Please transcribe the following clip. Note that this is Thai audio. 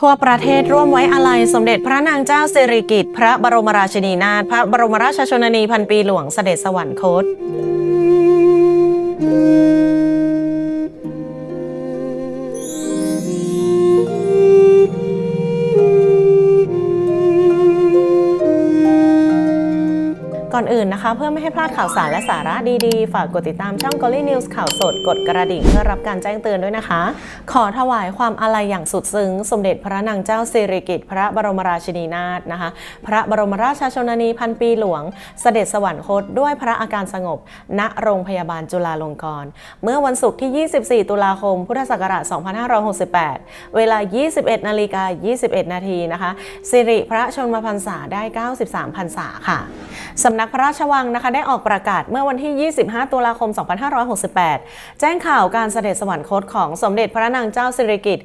ทั่วประเทศร่วมไว้อาลัยสมเด็จพระนางเจ้าสิริกิติ์พระบรมราชินีนาถพระบรมราชชนนีพันปีหลวงเสด็จสวรรคต ก่อนอื่นนะคะ เพื่อไม่ให้พลาดข่าวสารและสาระดีๆ ฝากกดติดตามช่อง g o l l y News ข่าวสดกดกระดิ่งเพื่อรับการแจ้งเตือนด้วยนะคะ ขอถวายความอาลัยอย่างสุดซึ้ง สมเด็จพระนางเจ้าสิริกิติ์พระบรมราชินีนาถนะคะ พระบรมราชชนนีพันปีหลวง เสด็จสวรรคตด้วยพระอาการสงบ ณโรงพยาบาลจุฬาลงกรณ์เมื่อวันศุกร์ที่ 24 ตุลาคม พุทธศักราช 2568 เวลา 21 นาฬิกา 21 นาทีนะคะสิริพระชนมพรรษาได้ 93พรรษาค่ะสำนักพระราชวังนะคะได้ออกประกาศเมื่อวันที่ 25 ตุลาคม 2568 แจ้งข่าวการเสด็จสวรรคตของสมเด็จพระนางเจ้าสิริกิติ์